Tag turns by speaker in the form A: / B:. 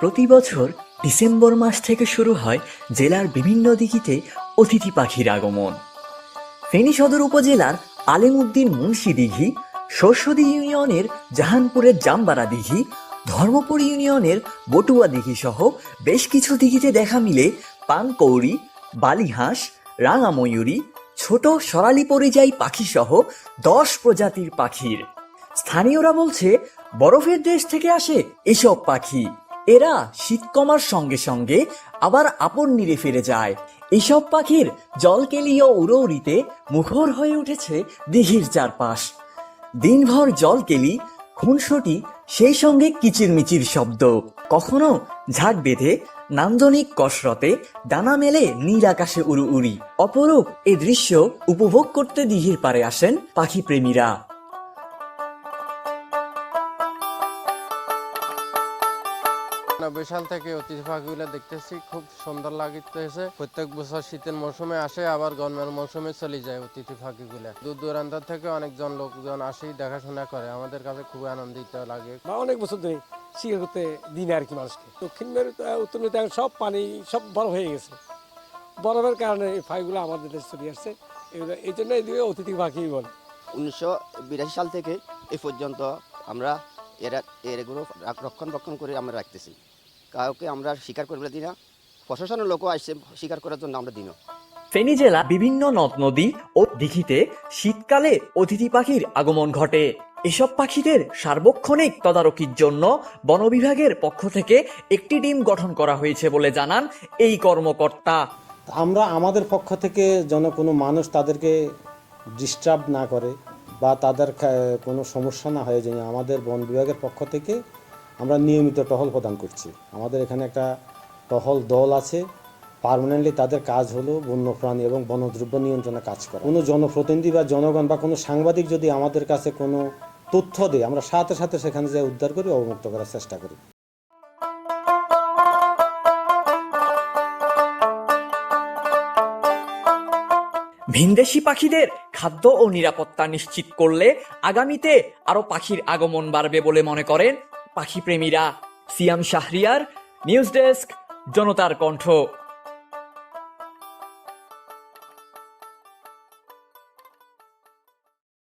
A: প্রতি বছর ডিসেম্বর মাস থেকে শুরু হয় জেলার বিভিন্ন দিঘিতে অতিথি পাখির আগমন। ফেনী সদর উপজেলার আলিমউদ্দিন মুন্সি দিঘি, সরস্বতী ইউনিয়নের জাহানপুরের জামবাড়া দিঘি, ধর্মপুর ইউনিয়নের বটুয়া দিঘি সহ বেশ কিছু দিঘিতে দেখা মিলে পানকৌড়ি, বালিহাঁস রাঙা ময়ূরী ছোট সরালি পরিযায়ী পাখি সহ দশ প্রজাতির পাখির। স্থানীয়রা বলছে, বরফের দেশ থেকে আসে এসব পাখি। এরা শীত কমার সঙ্গে সঙ্গে আবার আপন নিরে ফিরে যায়। এসব পাখির জলকেলি ও উড়ৌড়িতে মুখর হয়ে উঠেছে দিঘির চারপাশ। দিনভর জলকেলি খুনসুটি, সেই সঙ্গে কিচিরমিচির শব্দ। কখনো ঝাঁক বেঁধে নান্দনিক কসরতে ডানা মেলে নীল আকাশে উড়ু উড়ি অপরূপ এ দৃশ্য উপভোগ করতে দিঘির পারে আসেন পাখি প্রেমীরা
B: নব্বই সাল থেকে অতিথি পাখিগুলো দেখতেছি খুব সুন্দর লাগতেছে। প্রত্যেক বছর শীতের মৌসুমে আসে আবার গরমের মৌসুমে চলে যায় অতিথি পাখিগুলো দূর দূরান্ত থেকে অনেকজন লোকজন আসি দেখাশোনা করে আমাদের কাছে খুব আনন্দিত লাগে।
C: বা অনেক বছর ধরে শিকার করতে দিন আর কি মানুষকে। দক্ষিণ মেরু উত্তর মেরুতে সব পানি সব বরফ হয়ে গেছে। বরফের কারণে এই ফাইগুলো আমাদের দেশে চলে আসছে। এগুলো এই জন্য এদিকে অতিথি পাখি বলে।
D: উনিশশো বিরাশি সাল থেকে এ পর্যন্ত আমরা এরা এগুলো রক্ষণ রক্ষণ করে আমরা রাখতেছি। কাউকে আমরা স্বীকার করবে দিই না। প্রশাসনের লোকও আসছে স্বীকার করার জন্য আমরা দিনও।
A: ফেনী জেলা বিভিন্ন নদ নদী ও দিঘিতে শীতকালে অতিথি পাখির আগমন ঘটে। এসব পাখিদের সার্বক্ষণিক তদারকির জন্য বন বিভাগের পক্ষ থেকে একটি টিম গঠন করা হয়েছে বলে জানান এই কর্মকর্তা।
E: আমরা আমাদের পক্ষ থেকে যেন কোনো মানুষ তাদেরকে ডিস্টার্ব না করে। বা তাদের কোনো সমস্যা না হয়ে যায়, আমাদের বন বিভাগের পক্ষ থেকে আমরা নিয়মিত টহল প্রদান করছি। আমাদের এখানে একটা টহল দল আছে, পার্মানেন্টলি তাদের কাজ হলো বন্যপ্রাণী এবং বনদ্রব্য নিয়ন্ত্রণে কাজ করা। কোনো জনপ্রতিনিধি বা জনগণ বা কোনো সাংবাদিক যদি আমাদের কাছে কোনো তথ্য দেয়, আমরা সাথে সাথে সেখানে যাই উদ্ধার করি, অবমুক্ত করার চেষ্টা করি।
A: ভিনদেশি পাখিদের খাদ্য ও নিরাপত্তা নিশ্চিত করলে আগামীতে আরও পাখির আগমন বাড়বে বলে মনে করেন পাখি প্রেমীরা সিয়াম শাহরিয়ার, নিউজ ডেস্ক, জনতার কণ্ঠ।